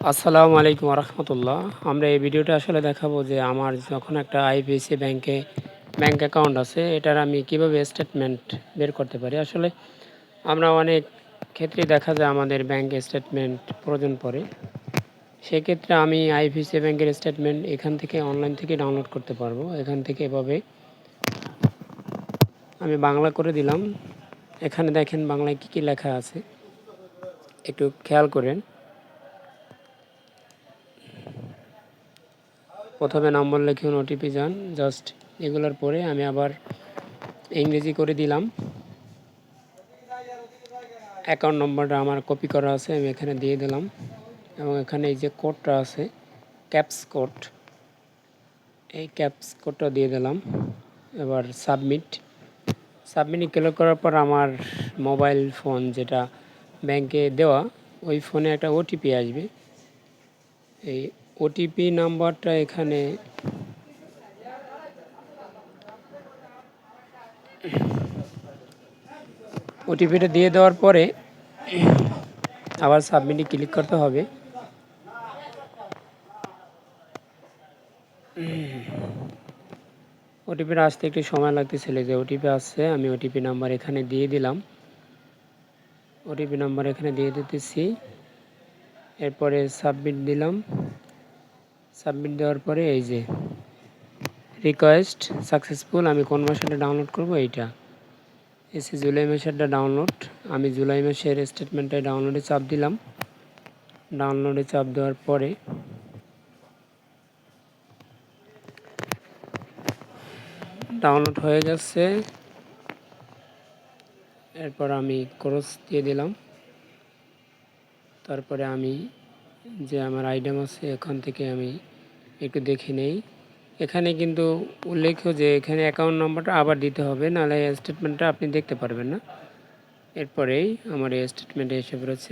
আসসালামু আলাইকুম রহমতুল্লাহ আমরা এই ভিডিওটা আসলে দেখাবো যে আমার যখন একটা আইপিএসি ব্যাংকে, ব্যাংক অ্যাকাউন্ট আছে, এটার আমি কীভাবে স্টেটমেন্ট বের করতে পারি? আসলে আমরা অনেক ক্ষেত্রে দেখা যায় আমাদের ব্যাংক স্টেটমেন্ট প্রয়োজন পড়ে। সেক্ষেত্রে আমি আইপিএসি ব্যাংকের স্টেটমেন্ট এখান থেকে অনলাইন থেকে ডাউনলোড করতে পারব। এখান থেকে এভাবে আমি বাংলা করে দিলাম। এখানে দেখেন বাংলায় কী কী লেখা আছে। একটু খেয়াল করেন। প্রথমে নম্বর লিখুন ওটিপি যান জাস্ট এগুলোর পরে আমি আবার ইংরেজি করে দিলাম। অ্যাকাউন্ট নম্বরটা আমার কপি করা আছে, আমি এখানে দিয়ে দিলাম। এবং এখানে এই যে কোডটা আছে ক্যাপস কোড এই ক্যাপস কোডটা দিয়ে দিলাম। এবার সাবমিট সাবমিট ক্লিক করার পর আমার মোবাইল ফোন যেটা ব্যাংকে দেওয়া, ওই ফোনে একটা ওটিপি আসবে। এই ওটিপি নাম্বারটা এখানে। ওটিপিটা দিয়ে দেওয়ার পরে আবার সাবমিটে ক্লিক করতে হবে। ওটিপিটা আসতে একটু সময় লাগতেছিল যে ওটিপি আসছে, আমি ওটিপি নাম্বার এখানে দিয়ে দিলাম। ওটিপি নাম্বার এখানে দিয়ে দিতেছি। এরপরে সাবমিট দিলাম। সাবমিট দেওয়ার পরে এই যে রিকোয়েস্ট সাকসেসফুল আমি কোন মাসেটা ডাউনলোড করব? এইটা। এসে জুলাই মাসেরটা ডাউনলোড আমি জুলাই মাসের স্টেটমেন্টটা ডাউনলোডে চাপ দিলাম। ডাউনলোডে চাপ দেওয়ার পরে ডাউনলোড হয়ে গেছে। এরপর আমি ক্রস দিয়ে দিলাম। তারপরে আমি যে আমার আইটেম আছে, এখান থেকে আমি একটু দেখে নেই। এখানে কিন্তু উল্লেখ যে এখানে অ্যাকাউন্ট নম্বরটা আবার দিতে হবে, নাহলে স্টেটমেন্টটা আপনি দেখতে পারবেন না। এরপরেই আমার এই স্টেটমেন্টে এসে পড়েছে।